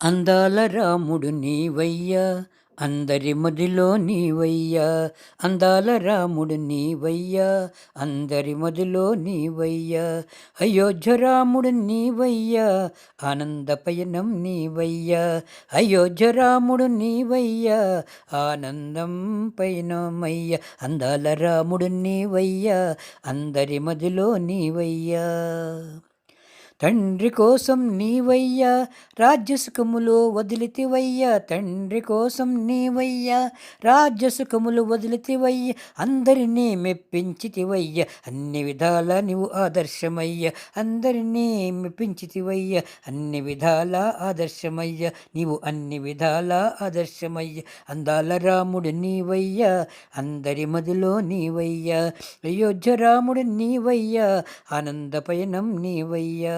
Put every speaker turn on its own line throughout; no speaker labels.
అందాల రాముడు నీవయ్యా అందరి మదిలో నీవయ్యా అందాల రాముడు నీవయ్యా అందరి మదిలో నీవయ్యా అయోధ్య రాముడు నీవయ్యా ఆనంద పయనం నీవయ్యా అయోధ్య రాముడు నీవయ్యా ఆనందం పయనమయ్యా అందాల రాముడు నీవయ్యా అందరి మదిలో నీవయ్యా. తండ్రి కోసం నీవయ్యా రాజ్యసుఖములు వదిలితివయ్యా తండ్రి కోసం నీవయ్యా రాజ్యసుఖములు వదిలితివయ్య అందరినీ మెప్పించితివయ్య అన్ని విధాల నీవు ఆదర్శమయ్య అందరినీ మెప్పించితివయ్య అన్ని విధాల ఆదర్శమయ్య నీవు అన్ని విధాల ఆదర్శమయ్య అందాల రాముడు నీవయ్యా అందరి మదిలో నీవయ్యా అయోధ్య రాముడు నీవయ్యా ఆనంద పయనం నీవయ్యా.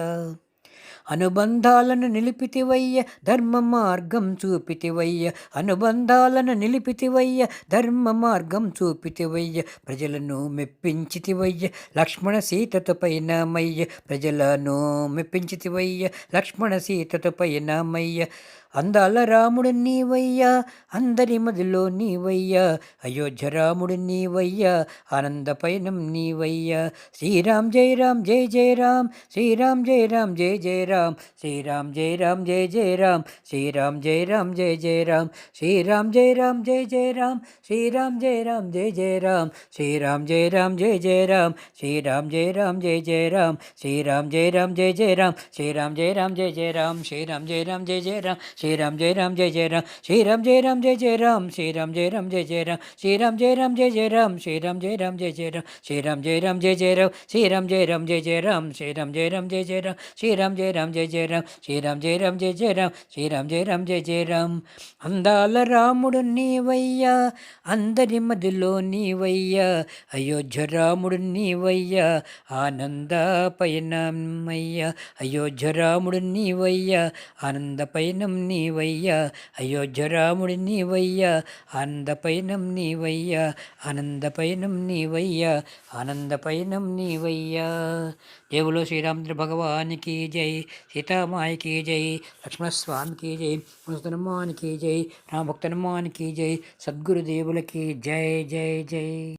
అనుబంధాలను నిలిపితివయ్య ధర్మ మార్గం చూపితివయ్య. అనుబంధాలను నిలిపితివయ్య ధర్మ మార్గం చూపితివయ్య. ప్రజలను మెప్పించితివయ్య లక్ష్మణ సీతత పైన మయ్య ప్రజలను మెప్పించితివయ్య లక్ష్మణ సీతత పైన మయ్య అందాల రాముడు నీవయ్యా అందరి మదిలో నీవయ్యా అయోధ్య రాముడు నీవయ్యా ఆనంద పయనం నీవయ్యా శ్రీరామ్ జయ రామ్ జయ జయ రామ్ శ్రీరామ్ జయ రామ్ జయ జయ రామ్ శ్రీరామ్ జయ రామ్ జయ జయ రామ్ శ్రీరామ్ జయ రామ్ జయ జయ రామ్ శ్రీరామ్ జయ రామ్ జయ జయ రామ్ శ్రీరామ్ జయ రామ్ జయ జయ రామ్ శ్రీరామ్ జయ రామ్ జయ జయ రామ్ శ్రీరామ్ జయ రామ్ జయ జయ రామ్ శ్రీరామ్ జయ రామ్ జయ జయ రామ్ శ్రీరామ్ జయ రామ్ జయ జయ రామ్ శ్రీరామ్ జయ రామ్ జయ జయ రామ్ శ్రీరామ్ జయ రామ్ జయ జయ రామ్ శ్రీరామ్ జయ రామ్ జయ జయ రామ్ శ్రీరామ్ జయ రామ్ జయ జయ రామ్ శ్రీరామ్ జయ రామ్ జయ జయ రామ్ శ్రీరామ్ జయ రామ్ జయ జయ రామ్ శ్రీరామ్ జయ రామ్ జయ జయ రామ్ శ్రీరామ్ జయ రామ్ జయ జయ రామ్ శ్రీరామ్ జయ రామ్ జయ జయ రామ్ శ్రీరామ్ జయ రామ్ జయ జయ రామ్ శ్రీరామ్ జయ రామ్ జయ జయ రామ్ శ్రీరామ్ జయ రామ్ జయ జయ రామ్ అందాల రాముడు నీవయ్యా అందరి మదిలో నీవయ్యా అయోధ్య రాముడు నీవయ్యా ఆనంద పయనమయ్యా అయోధ్య రాముడు నీవయ్యా ఆనంద పయనం నీవయ్యా. అయోధ్యరాముడి నీవయ్యా. ఆనందపైనం నీవయ్యా. ఆనందపైనం నీవయ్యా. ఆనందపైనం నీవయ్యా. దేవులో శ్రీరామచంద్ర భగవానికి జై. సీతామాయకి జై. లక్ష్మణస్వామికి జై. హనుమానికి జై. రామభక్తనుమానికి జై. సద్గురుదేవులకి జై జై జై.